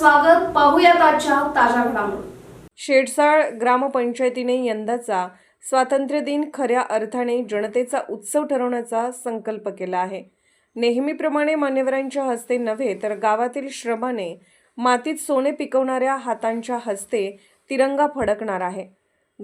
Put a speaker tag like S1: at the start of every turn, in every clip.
S1: स्वागत. पाहूयात आजच्या ताज्या घडामोडी.
S2: शेडसाळ ग्रामपंचायतीने यंदाचा स्वातंत्र्य दिन खऱ्या अर्थाने जनतेचा उत्सव ठरवण्याचा संकल्प केला आहे. नेहमीप्रमाणे मान्यवरांच्या हस्ते नव्हे तर गावातील श्रमाने मातीत सोने पिकवणाऱ्या हातांच्या हस्ते तिरंगा फडकणार आहे.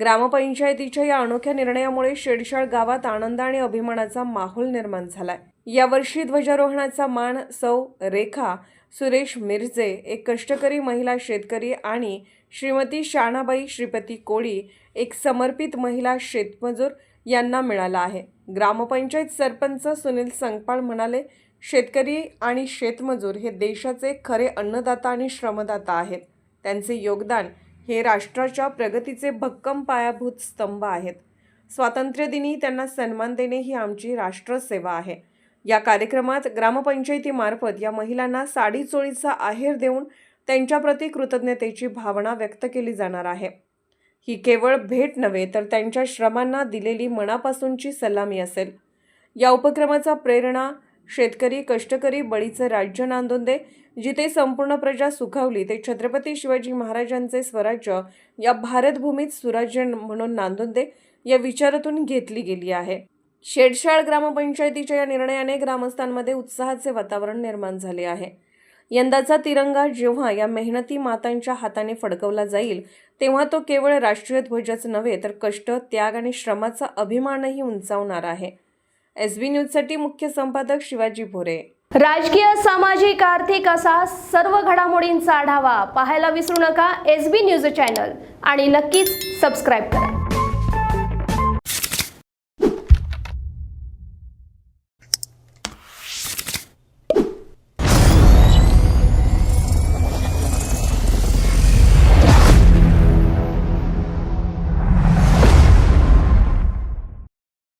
S2: ग्रामपंचायतीच्या या अनोख्या निर्णयामुळे शेडशाळ गावात आनंद आणि अभिमानाचा माहोल निर्माण झालाय. यावर्षी ध्वजारोहणाचा मान सौ रेखा सुरेश मिरजे एक कष्टकरी महिला शेतकरी आणि श्रीमती शाणाबाई श्रीपती कोळी एक समर्पित महिला शेतमजूर यांना मिळाला आहे. ग्रामपंचायत सरपंच सुनील संगपाळ म्हणाले शेतकरी आणि शेतमजूर हे देशाचे खरे अन्नदाता आणि श्रमदाता आहेत. त्यांचे योगदान हे राष्ट्राच्या प्रगतीचे भक्कम पायाभूत स्तंभ आहेत. स्वातंत्र्यदिनी त्यांना सन्मान देणे ही आमची राष्ट्रसेवा आहे. या कार्यक्रमात ग्रामपंचायतीमार्फत या महिलांना साडी चोळीचा आहेर देऊन त्यांच्याप्रती कृतज्ञतेची भावना व्यक्त केली जाणार आहे. ही केवळ भेट नव्हे तर त्यांच्या श्रमांना दिलेली मनापासूनची सलामी असेल. या उपक्रमाचा प्रेरणा शेतकरी कष्टकरी बळीचं राज्य नांदून दे जिथे संपूर्ण प्रजा सुखावली ते छत्रपती शिवाजी महाराजांचे स्वराज्य या भारतभूमीत सुराज्य म्हणून नांदून दे या विचारातून घेतली गेली आहे. शेडशाळ ग्रामपंचायतीच्या या निर्णयाने ग्रामस्थांमध्ये उत्साहाचे वातावरण निर्माण झाले आहे. यंदाचा तिरंगा जेव्हा या मेहनती मातांच्या हाताने फडकवला जाईल तेव्हा तो केवळ राष्ट्रीय ध्वजच नव्हे तर कष्ट त्याग आणि श्रमाचा अभिमानही उंचावणार आहे. एस बी न्यूजसाठी मुख्य संपादक शिवाजी भोरे.
S1: राजकीय सामाजिक आर्थिक असा सर्व घडामोडींचा आढावा पाहायला विसरू नका एस बी न्यूज चॅनल आणि नक्कीच सबस्क्राईब करा.